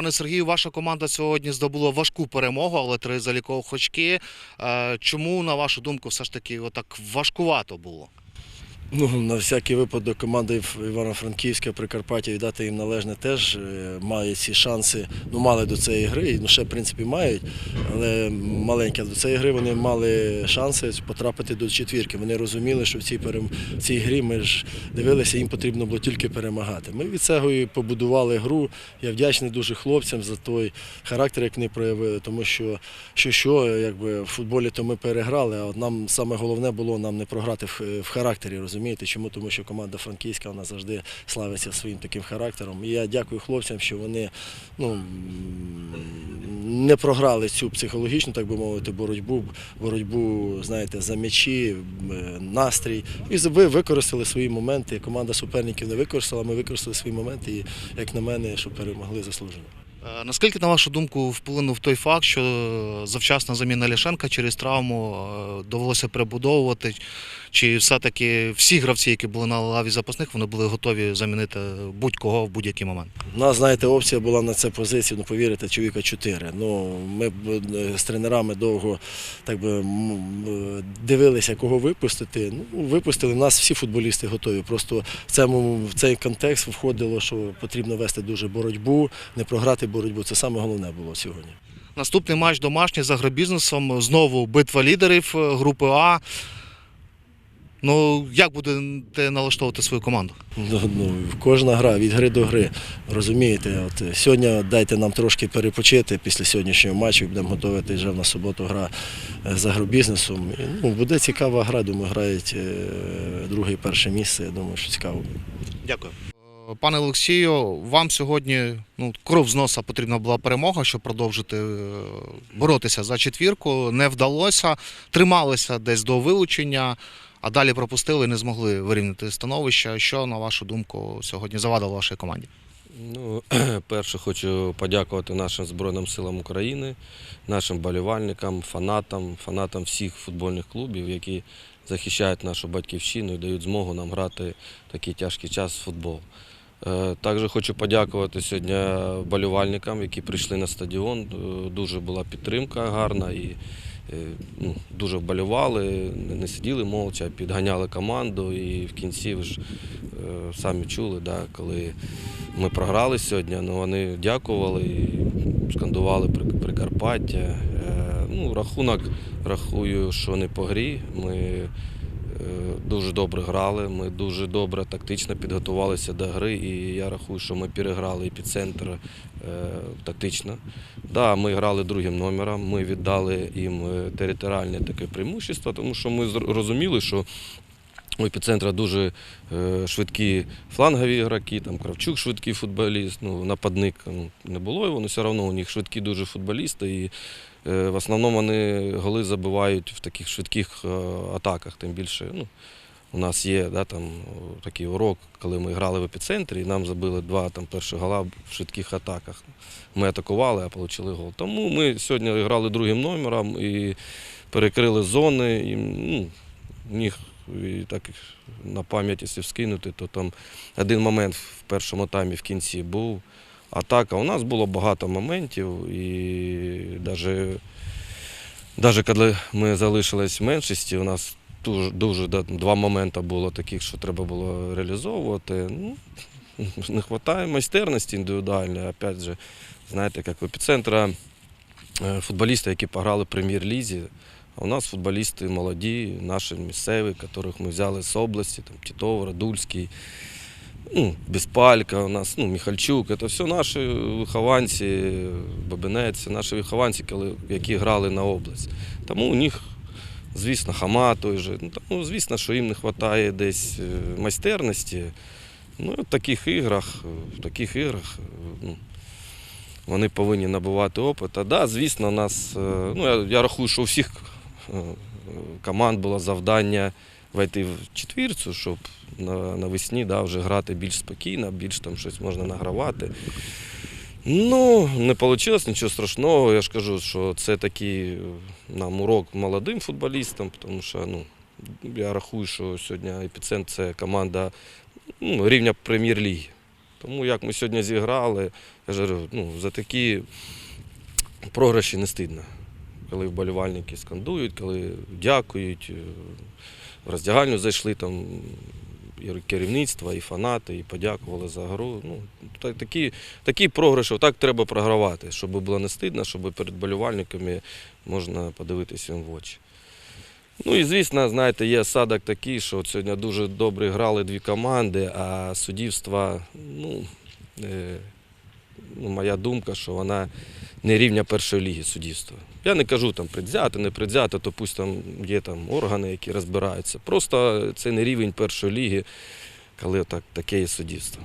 Пане Сергію, ваша команда сьогодні здобула важку перемогу, але три залікових очки. Е, Чому, на вашу думку, все ж таки отак важкувато було? Ну, на всякий випадок команда Івано-Франківська Прикарпаття віддати їм належне теж е, має ці шанси. Ну, мали до цієї гри, ну ще в принципі мають, але маленькі. До цієї гри вони мали шанси потрапити до четвірки. Вони розуміли, що в цій, перем... в цій грі ми ж дивилися, їм потрібно було тільки перемагати. Ми від цього і побудували гру. Я вдячний дуже хлопцям за той характер, як вони проявили, тому що що, що якби в футболі то ми переграли, а от нам саме головне було нам не програти в, в характері, розумієте? Чому? Тому що команда франківська вона завжди славиться своїм таким характером. І я дякую хлопцям, що вони ну, не програли цю психологічну, так би мовити, боротьбу, боротьбу, знаєте, за м'ячі, настрій. І ви використали свої моменти. Команда суперників не використала, ми використали свої моменти, і, як на мене, що перемогли заслужено. Е, Наскільки, на вашу думку, вплинув той факт, що завчасна заміна Ляшенка через травму е, довелося перебудовувати? Чи все-таки всі гравці, які були на лаві запасних, вони були готові замінити будь-кого в будь-який момент? У нас, знаєте, опція була на цю позицію, ну повірите, чоловіка 4. Ну, ми е, з тренерами довго так би, дивилися, кого випустити. Ну, випустили, нас всі футболісти готові. Просто в, цьому, в цей контекст входило, що потрібно вести дуже боротьбу, не програти боротьбу. Це саме головне було сьогодні. Наступний матч домашній з агробізнесом. Знову битва лідерів е, групи А. Ну, як будете налаштовувати свою команду? Ну, ну, кожна гра від гри до гри. Розумієте, от сьогодні дайте нам трошки перепочити після сьогоднішнього матчу. Будемо готувати вже на суботу гра е, з агробізнесом. І, Ну, буде цікава гра. Думаю, грають е, друге і перше місце. Я думаю, що цікаво. буде. Дякую. Пане Олексію, вам сьогодні ну, кров з носа потрібна була перемога, щоб продовжити е, боротися за четвірку. Не вдалося, трималися десь до вилучення, а далі пропустили і не змогли вирівняти становище. Що, на вашу думку, сьогодні завадило вашій команді? Ну, перше хочу подякувати нашим Збройним силам України, нашим болівальникам, фанатам, фанатам всіх футбольних клубів, які захищають нашу батьківщину і дають змогу нам грати в такий тяжкий час в футбол. Е, Також хочу подякувати сьогодні болівальникам, які прийшли на стадіон. Е, Дуже була підтримка гарна і е, ну, дуже вболівали, не- сиділи мовча, підганяли команду. І в кінці ви ж самі чули, да, коли ми програли сьогодні, але вони дякували і скандували Прикарпаття. Ну, рахунок рахую, що не по грі. Ми дуже добре грали, ми дуже добре тактично підготувалися до гри, і я рахую, що ми переграли епіцентр е, тактично. Да, ми грали другим номером, ми віддали їм е, територіальне таке преимущество, тому що ми зрозуміли, розуміли, що у епіцентра дуже е, швидкі флангові ігроки, там Кравчук швидкий футболіст, ну, нападник ну, не було його, але все одно у них швидкі дуже футболісти. І е, в основному вони голи забивають в таких швидких е, атаках. Тим більше ну, у нас є да, там, такий урок, коли ми грали в епіцентрі, і нам забили два там, перших гола в швидких атаках. Ми атакували, а отримали гол. Тому ми сьогодні грали другим номером і перекрили зони. І, ну, міг і так на пам'ять, якщо вскинути, то там один момент в першому таймі в кінці був атака. У нас було багато моментів, і навіть, коли ми залишились в меншості, у нас дуже, дуже два моменти було таких, що треба було реалізовувати. Ну, не вистачає майстерності індивідуальної. Опять же, знаєте, як в епіцентра е, футболісти, які пограли в прем'єр-лізі. А у нас футболісти молоді, наші місцеві, яких ми взяли з області, там Тітов, Радульський, ну, Безпалька, у нас, ну, Міхальчук. Це все наші вихованці, Бабинець, наші вихованці, які грали на область. Тому у них, звісно, хама той же. Ну, тому, звісно, що їм не вистачає десь е, майстерності. Ну, в таких іграх, в таких іграх, е, ну, вони повинні набувати опит. А да, звісно, нас, е, ну, я, я рахую, що у всіх команд було завдання войти в четвірцю, щоб навесні да, вже грати більш спокійно, більш там щось можна награвати. Ну, не вийшло нічого страшного. Я ж кажу, що це такий е, нам урок молодим футболістам, тому що ну, я рахую, що сьогодні епіцентр це команда ну, рівня прем'єр-ліги. Тому як ми сьогодні зіграли, я ж говорю, ну, за такі програші не стидно. Коли вболівальники скандують, коли дякують, е, в роздягальню зайшли там і керівництво, і фанати, і подякували за гру. Ну, такі, такі програші, так треба програвати, щоб було не стидно, щоб перед болівальниками можна подивитися їм в очі. Ну і звісно, знаєте, є осадок такий, що сьогодні дуже добре грали дві команди, а суддівство, ну, е, ну, моя думка, що вона не рівня першої ліги суддівства. Я не кажу там предвзято, не предвзято, то пусть там є там органи, які розбираються. Просто це не рівень першої ліги, коли так, таке є суддівство.